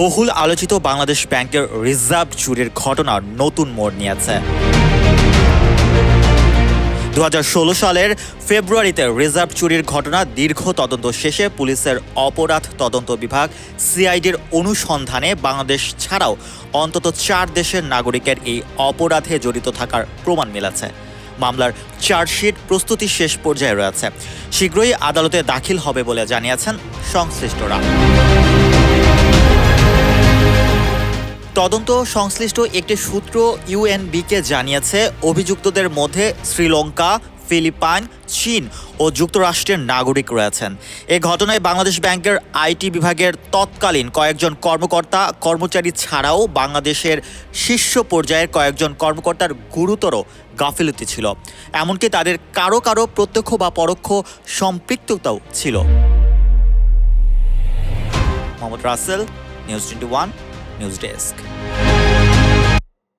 বহুল আলোচিত বাংলাদেশ ব্যাংকের রিজার্ভ চুরির ঘটনা নতুন মোড় নিয়েছে। দু হাজার ষোলো সালের ফেব্রুয়ারিতে রিজার্ভ চুরির ঘটনা দীর্ঘ তদন্ত শেষে পুলিশের অপরাধ তদন্ত বিভাগ সিআইডির অনুসন্ধানে বাংলাদেশ ছাড়াও অন্তত চার দেশের নাগরিকের এই অপরাধে জড়িত থাকার প্রমাণ মিলেছে। মামলার চার্জশিট প্রস্তুতি শেষ পর্যায়ে রয়েছে। শীঘ্রই আদালতে দাখিল হবে বলে জানিয়েছেন সংশ্লিষ্টরা। তদন্ত সংশ্লিষ্ট একটি সূত্র ইউএনবিকে জানিয়েছে, অভিযুক্তদের মধ্যে শ্রীলঙ্কা, ফিলিপাইন, চীন ও যুক্তরাষ্ট্রের নাগরিক রয়েছেন। এ ঘটনায় বাংলাদেশ ব্যাংকের আইটি বিভাগের তৎকালীন কয়েকজন কর্মকর্তা, কর্মচারী ছাড়াও বাংলাদেশের শীর্ষ পর্যায়ের কয়েকজন কর্মকর্তার গুরুতর গাফিলতি ছিল। এমনকি তাদের কারও কারও প্রত্যক্ষ বা পরোক্ষ সম্পৃক্ততাও ছিল। Mohammad Rasel, news twenty one. News desk